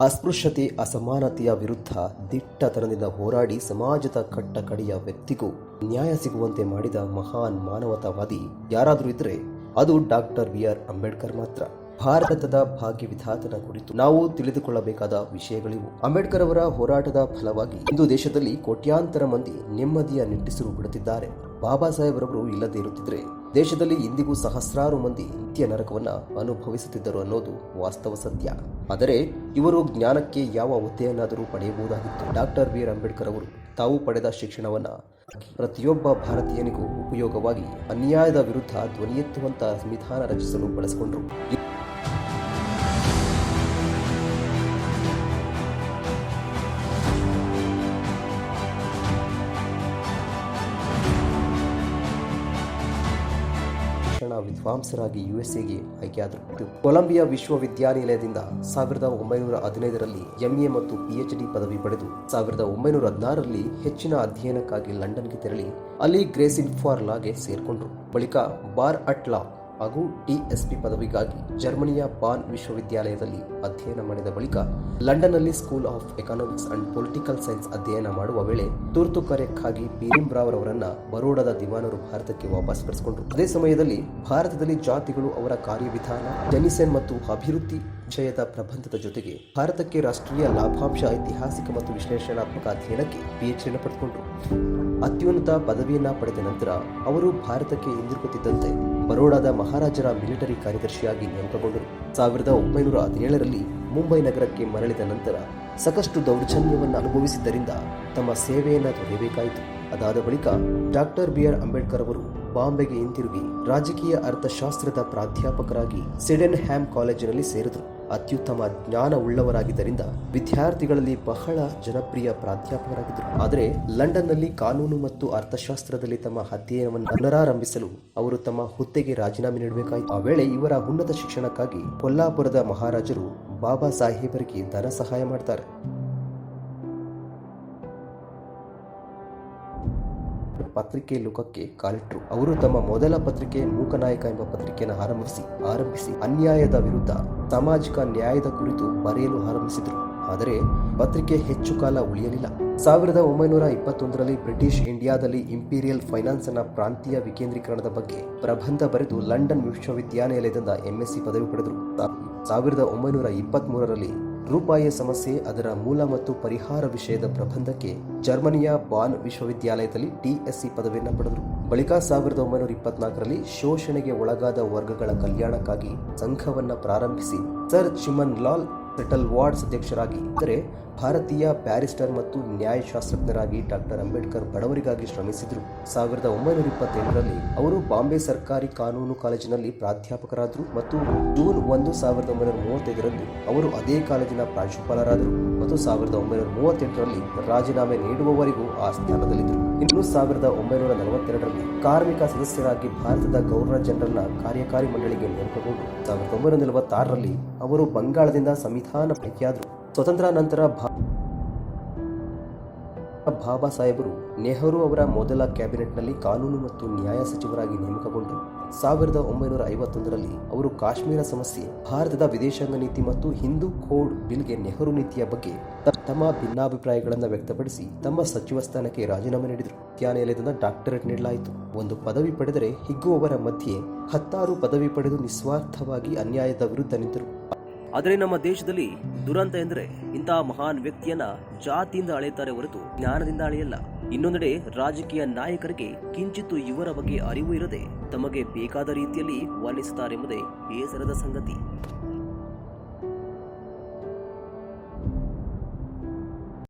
ಅಸ್ಪೃಶ್ಯತೆ, ಅಸಮಾನತೆಯ ವಿರುದ್ಧ ದಿಟ್ಟತನದಿಂದ ಹೋರಾಡಿ ಸಮಾಜದ ಕಟ್ಟ ಕಡೆಯ ವ್ಯಕ್ತಿಗೂ ನ್ಯಾಯ ಸಿಗುವಂತೆ ಮಾಡಿದ ಮಹಾನ್ ಮಾನವತಾವಾದಿ ಯಾರಾದರೂ ಇದ್ರೆ ಅದು ಡಾಕ್ಟರ್ ಬಿ ಆರ್ ಅಂಬೇಡ್ಕರ್ ಮಾತ್ರ. ಭಾರತದ ಭಾಗ್ಯ ವಿಧಾತನ ಕುರಿತು ನಾವು ತಿಳಿದುಕೊಳ್ಳಬೇಕಾದ ವಿಷಯಗಳಿವು. ಅಂಬೇಡ್ಕರ್ ಅವರ ಹೋರಾಟದ ಫಲವಾಗಿ ಇಂದು ದೇಶದಲ್ಲಿ ಕೋಟ್ಯಾಂತರ ಮಂದಿ ನೆಮ್ಮದಿಯ ನಿಟ್ಟಿಸಿರು ಬಿಡುತ್ತಿದ್ದಾರೆ. ಬಾಬಾ ಸಾಹೇಬ್ರವರು ಇಲ್ಲದೇ ಇರುತ್ತಿದ್ರೆ ದೇಶದಲ್ಲಿ ಇಂದಿಗೂ ಸಹಸ್ರಾರು ಮಂದಿ ನಿತ್ಯ ನರಕವನ್ನು ಅನುಭವಿಸುತ್ತಿದ್ದರು ಅನ್ನೋದು ವಾಸ್ತವ ಸತ್ಯ. ಆದರೆ ಇವರು ಜ್ಞಾನಕ್ಕೆ ಯಾವ ಹುದ್ದೆಯನ್ನಾದರೂ ಪಡೆಯಬಹುದಾಗಿತ್ತು. Doctor B. ಆರ್. ಅಂಬೇಡ್ಕರ್ ಅವರು ತಾವು ಪಡೆದ ಶಿಕ್ಷಣವನ್ನ ಪ್ರತಿಯೊಬ್ಬ ಭಾರತೀಯನಿಗೂ ಉಪಯೋಗವಾಗಿ ಅನ್ಯಾಯದ ವಿರುದ್ಧ ಧ್ವನಿ ಎತ್ತುವಂತಹ ಸಂವಿಧಾನ ರಚಿಸಲು ಬಳಸಿಕೊಂಡರು. ಶಿಕ್ಷಣ ವಿದ್ವಾಂಸರಾಗಿ ಯುಎಸ್ಎಗೆ ಆಯ್ಕೆಯಾದರು ಕೊಲಂಬಿಯಾ ವಿಶ್ವವಿದ್ಯಾನಿಲಯದಿಂದ ಸಾವಿರದ ಒಂಬೈನೂರ ಹದಿನೈದರಲ್ಲಿ ಎಂಎ ಮತ್ತು ಪಿಎಚ್ಡಿ ಪದವಿ ಪಡೆದು ಸಾವಿರದ ಒಂಬೈನೂರ ಹದಿನಾರರಲ್ಲಿ ಹೆಚ್ಚಿನ ಅಧ್ಯಯನಕ್ಕಾಗಿ ಲಂಡನ್ಗೆ ತೆರಳಿ ಅಲ್ಲಿ ಗ್ರೇಸಿನ್ ಫಾರ್ ಲಾಗೆ ಸೇರಿಕೊಂಡರು. ಬಳಿಕ ಬಾರ್ ಅಟ್ ಲಾ ಹಾಗೂ ಡಿಎಸ್ಪಿ ಪದವಿಗಾಗಿ ಜರ್ಮನಿಯ ಬಾನ್ ವಿಶ್ವವಿದ್ಯಾಲಯದಲ್ಲಿ ಅಧ್ಯಯನ ಮಾಡಿದ ಬಳಿಕ ಲಂಡನ್ನಲ್ಲಿ school of economics and political science ಅಧ್ಯಯನ ಮಾಡುವ ವೇಳೆ ತುರ್ತು ಕಾರ್ಯಕ್ಕಾಗಿ ಭೀಮ್ರಾವ್ ಅವರನ್ನ ಬರೋಡದ ದಿವಾನರು ಭಾರತಕ್ಕೆ ವಾಪಸ್ ಕರೆಸಿಕೊಂಡರು. ಅದೇ ಸಮಯದಲ್ಲಿ ಭಾರತದಲ್ಲಿ ಜಾತಿಗಳು ಅವರ ಕಾರ್ಯವಿಧಾನ, ಜೆನಿಸನ್ ಮತ್ತು ಅಭಿವೃದ್ಧಿ ವಿಷಯದ ಪ್ರಬಂಧದ ಜೊತೆಗೆ ಭಾರತಕ್ಕೆ ರಾಷ್ಟ್ರೀಯ ಲಾಭಾಂಶ ಐತಿಹಾಸಿಕ ಮತ್ತು ವಿಶ್ಲೇಷಣಾತ್ಮಕ ಅಧ್ಯಯನಕ್ಕೆ ಪಿಎಚ್ಡಿಯನ್ನು ಪಡೆದುಕೊಂಡರು. ಅತ್ಯುನ್ನತ ಪದವಿಯನ್ನ ಪಡೆದ ನಂತರ ಅವರು ಭಾರತಕ್ಕೆ ಹಿಂದಿರುಗುತ್ತಿದ್ದಂತೆ ಬರೋಡಾದ ಮಹಾರಾಜರ ಮಿಲಿಟರಿ ಕಾರ್ಯದರ್ಶಿಯಾಗಿ ನೇಮಕಗೊಂಡರು. ಸಾವಿರದ ಒಂಬೈನೂರ ಹದಿನೇಳರಲ್ಲಿ ಮುಂಬೈ ನಗರಕ್ಕೆ ಮರಳಿದ ನಂತರ ಸಾಕಷ್ಟು ದೌರ್ಜನ್ಯವನ್ನು ಅನುಭವಿಸಿದ್ದರಿಂದ ತಮ್ಮ ಸೇವೆಯನ್ನು ತೊರೆಯಬೇಕಾಯಿತು. ಅದಾದ ಬಳಿಕ ಡಾಕ್ಟರ್ ಬಿ ಆರ್ ಅಂಬೇಡ್ಕರ್ ಅವರು ಬಾಂಬೆಗೆ ಹಿಂತಿರುಗಿ ರಾಜಕೀಯ ಅರ್ಥಶಾಸ್ತ್ರದ ಪ್ರಾಧ್ಯಾಪಕರಾಗಿ ಸಿಡೆನ್ ಹ್ಯಾಮ್ ಕಾಲೇಜಿನಲ್ಲಿ ಸೇರಿದರು. ಅತ್ಯುತ್ತಮ ಜ್ಞಾನ ಉಳ್ಳವರಾಗಿದ್ದರಿಂದ ವಿದ್ಯಾರ್ಥಿಗಳಲ್ಲಿ ಬಹಳ ಜನಪ್ರಿಯ ಪ್ರಾಧ್ಯಾಪಕರಾಗಿದ್ದರು. ಆದರೆ ಲಂಡನ್ನಲ್ಲಿ ಕಾನೂನು ಮತ್ತು ಅರ್ಥಶಾಸ್ತ್ರದಲ್ಲಿ ತಮ್ಮ ಅಧ್ಯಯನವನ್ನು ಪುನರಾರಂಭಿಸಲು ಅವರು ತಮ್ಮ ಹುದ್ದೆಗೆ ರಾಜೀನಾಮೆ ನೀಡಬೇಕಾಯಿತು. ಆ ವೇಳೆ ಇವರ ಉನ್ನತ ಶಿಕ್ಷಣಕ್ಕಾಗಿ ಕೊಲ್ಲಾಪುರದ ಮಹಾರಾಜರು ಬಾಬಾ ಸಾಹೇಬರಿಗೆ ಧನ ಸಹಾಯ ಮಾಡ್ತಾರೆ. ಪತ್ರಿಕೆ ಲೋಕಕ್ಕೆ ಕಾಲಿಟ್ರು. ಅವರು ತಮ್ಮ ಮೊದಲ ಪತ್ರಿಕೆ ಮೂಕನಾಯಕ ಎಂಬ ಪತ್ರಿಕೆಯನ್ನು ಆರಂಭಿಸಿ ಆರಂಭಿಸಿ ಅನ್ಯಾಯದ ವಿರುದ್ಧ ಸಾಮಾಜಿಕ ನ್ಯಾಯದ ಕುರಿತು ಬರೆಯಲು ಆರಂಭಿಸಿದರು. ಆದರೆ ಪತ್ರಿಕೆ ಹೆಚ್ಚು ಕಾಲ ಉಳಿಯಲಿಲ್ಲ. ಸಾವಿರದ ಒಂಬೈನೂರ ಇಪ್ಪತ್ತೊಂದರಲ್ಲಿ ಬ್ರಿಟಿಷ್ ಇಂಡಿಯಾದಲ್ಲಿ ಇಂಪೀರಿಯಲ್ ಫೈನಾನ್ಸ್ನ ಪ್ರಾಂತೀಯ ವಿಕೇಂದ್ರೀಕರಣದ ಬಗ್ಗೆ ಪ್ರಬಂಧ ಬರೆದು ಲಂಡನ್ ವಿಶ್ವವಿದ್ಯಾನಿಲಯದಿಂದ ಎಂಎಸ್ಸಿ ಪದವಿ ಪಡೆದರು. ಸಾವಿರದ ಒಂಬೈನೂರ ಇಪ್ಪತ್ತ್ ಮೂರರಲ್ಲಿ ರೂಪಾಯಿಯ ಸಮಸ್ಯೆ, ಅದರ ಮೂಲ ಮತ್ತು ಪರಿಹಾರ ವಿಷಯದ ಪ್ರಬಂಧಕ್ಕೆ ಜರ್ಮನಿಯ ಬಾನ್ ವಿಶ್ವವಿದ್ಯಾಲಯದಲ್ಲಿ ಟಿಎಸ್ಸಿ ಪದವಿಯನ್ನು ಪಡೆದರು. ಬಳಿಕ ಸಾವಿರದ ಒಂಬೈನೂರ ಇಪ್ಪತ್ನಾಲ್ಕರಲ್ಲಿ ಶೋಷಣೆಗೆ ಒಳಗಾದ ವರ್ಗಗಳ ಕಲ್ಯಾಣಕ್ಕಾಗಿ ಸಂಘವನ್ನು ಪ್ರಾರಂಭಿಸಿ ಸರ್ ಚಿಮನ್ ಲಾಲ್ ಸೆಟಲ್ ವಾರ್ಡ್ಸ್ ಅಧ್ಯಕ್ಷರಾಗಿ. ಅಂದರೆ ಭಾರತೀಯ ಬ್ಯಾರಿಸ್ಟರ್ ಮತ್ತು ನ್ಯಾಯಶಾಸ್ತ್ರಜ್ಞರಾಗಿ ಡಾಕ್ಟರ್ ಅಂಬೇಡ್ಕರ್ ಬಡವರಿಗಾಗಿ ಶ್ರಮಿಸಿದರು. ಸಾವಿರದ ಒಂಬೈನೂರ ಇಪ್ಪತ್ತೆಂಟರಲ್ಲಿ ಅವರು ಬಾಂಬೆ ಸರ್ಕಾರಿ ಕಾನೂನು ಕಾಲೇಜಿನಲ್ಲಿ ಪ್ರಾಧ್ಯಾಪಕರಾದರು ಮತ್ತು ಜೂನ್ ಒಂದು ಸಾವಿರದ ಒಂಬೈನೂರ ಮೂವತ್ತೈದರಲ್ಲಿ ಅವರು ಅದೇ ಕಾಲೇಜಿನ ಪ್ರಾಂಶುಪಾಲರಾದರು ಮತ್ತು ಸಾವಿರದ ಒಂಬೈನೂರ ಮೂವತ್ತೆಂಟರಲ್ಲಿ ರಾಜೀನಾಮೆ ನೀಡುವವರೆಗೂ ಆ ಸ್ಥಾನದಲ್ಲಿದ್ದರು. ಇನ್ನು ಸಾವಿರದ ಒಂಬೈನೂರ ನಲವತ್ತೆರಡರಲ್ಲಿ ಕಾರ್ಮಿಕ ಸದಸ್ಯರಾಗಿ ಭಾರತದ ಗವರ್ನರ್ ಜನರಲ್ನ ಕಾರ್ಯಕಾರಿ ಮಂಡಳಿಗೆ ನೇಮಕಗೊಂಡು, ಸಾವಿರದ ಒಂಬೈನೂರ ನಲವತ್ತಾರರಲ್ಲಿ ಅವರು ಬಂಗಾಳದಿಂದ ಸಂವಿಧಾನ ಆಯ್ಕೆಯಾದರು ಸ್ವತಂತ್ರ ನಂತರ ಬಾಬಾ ಸಾಹೇಬರು ನೆಹರು ಅವರ ಮೊದಲ ಕ್ಯಾಬಿನೆಟ್ನಲ್ಲಿ ಕಾನೂನು ಮತ್ತು ನ್ಯಾಯ ಸಚಿವರಾಗಿ ನೇಮಕಗೊಂಡರು ಸಾವಿರದ ಒಂಬೈನೂರ ಐವತ್ತೊಂದರಲ್ಲಿ ಅವರು ಕಾಶ್ಮೀರ ಸಮಸ್ಯೆ, ಭಾರತದ ವಿದೇಶಾಂಗ ನೀತಿ ಮತ್ತು ಹಿಂದೂ ಕೋಡ್ ಬಿಲ್ಗೆ ನೆಹರು ನೀತಿಯ ಬಗ್ಗೆ ತಮ್ಮ ಭಿನ್ನಾಭಿಪ್ರಾಯಗಳನ್ನು ವ್ಯಕ್ತಪಡಿಸಿ ತಮ್ಮ ಸಚಿವ ಸ್ಥಾನಕ್ಕೆ ರಾಜೀನಾಮೆ ನೀಡಿದರು. ವಿದ್ಯಾನಿಲಯದಿಂದ ಡಾಕ್ಟರೇಟ್ ನೀಡಲಾಯಿತು. ಒಂದು ಪದವಿ ಪಡೆದರೆ ಹಿಗ್ಗುವವರ ಮಧ್ಯೆ ಹತ್ತಾರು ಪದವಿ ಪಡೆದು ನಿಸ್ವಾರ್ಥವಾಗಿ ಅನ್ಯಾಯದ ವಿರುದ್ಧ ನಿಂತರು. ಆದರೆ ನಮ್ಮ ದೇಶದಲ್ಲಿ ದುರಂತ ಎಂದರೆ ಇಂತಹ ಮಹಾನ್ ವ್ಯಕ್ತಿಯನ್ನ ಜಾತಿಯಿಂದ ಅಳೆಯುತ್ತಾರೆ ಹೊರತು ಜ್ಞಾನದಿಂದ ಅಳೆಯಲ್ಲ. ಇನ್ನೊಂದೆಡೆ ರಾಜಕೀಯ ನಾಯಕರಿಗೆ ಕಿಂಚಿತ್ತು ಇವರ ಬಗ್ಗೆ ಅರಿವು ಇರದೆ ತಮಗೆ ಬೇಕಾದ ರೀತಿಯಲ್ಲಿ ವರ್ಣಿಸುತ್ತಾರೆಂಬುದೇ ಬೇಸರದ ಸಂಗತಿ.